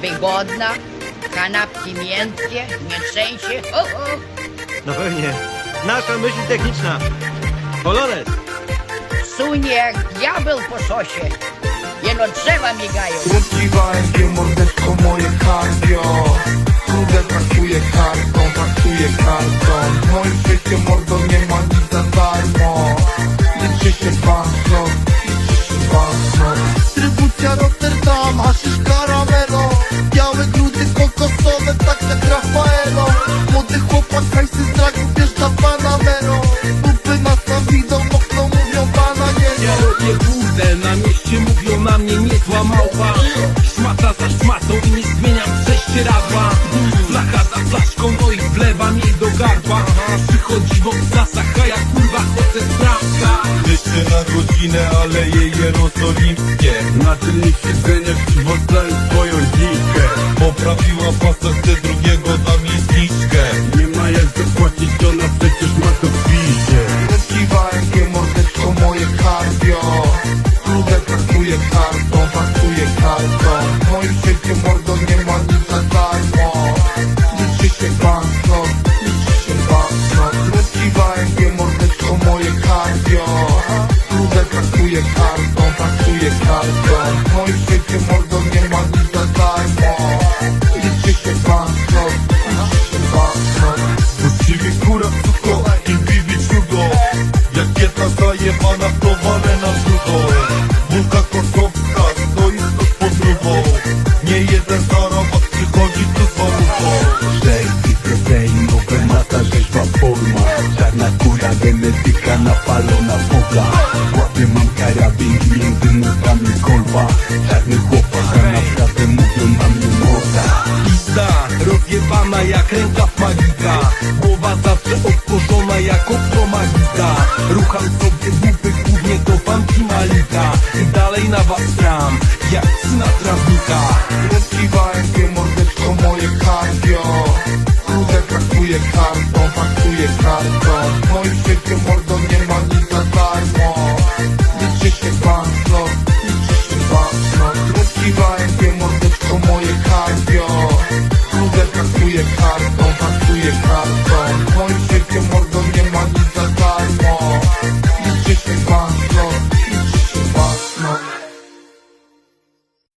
wygodna, kanapki miękkie, nie trzęsie. Ho, ho. No pewnie. Nasza myśl techniczna. Polonez. Sunie jak diabeł po sosie. Jeno drzewa migają. Uciwajcie mordeczko moje na mieście mówią na mnie niezła małpa. Szmata za szmatą i nie zmieniam prześcieradła Flacha za flaszką, no i wlewam jej do gardła Przychodzi w obcasach, a ja kurwa chcę sprawka Jeszcze na godzinę, ale jej jerozolimskie Na tylnych siedzeniach przywodzają swoją dzikę Poprawiła pasek, drugiego da mi zniżkę. Nie ma jak zapłacić, ona przecież ma to w Traktuję kartą, traktuję kartą. W moim świecie mordo nie ma nic za darmo. Liczy się banknot, liczy się banknot Uciwajcie mordeczko moje cardio Krudę traktuję kartą, traktuję kartą. W moim świecie mordo nie ma nic za darmo. Liczy się banknot, liczy się banknot Właściwie kura suko i bibi cudo. Jak jedna zajebana walutą Żelki proteinowe, masa rzeźba forma. Czarna kura, genetyka napalona W łapie mam karabin, między nóżkami kolba. Czarny chłopak, a naprawdę mówią na mnie morda. Pizda, rozjebana jak rękaw magika Głowa zawsze otworzona jak okno magika Rucham sobie dupy, głównie do fanki malika. I dalej na was gram, jak syna pakuje kartą, pakuje kartą. No Moim świetkiem mordą nie ma nic za darmo. Liczy się banknot, liczy się banknot Rukiwałem dwie mordeczko moje karpio Ludę pakuje kartą, pakuje kartą. No Moim świetkiem mordą nie ma nic za darmo. Liczy się banknot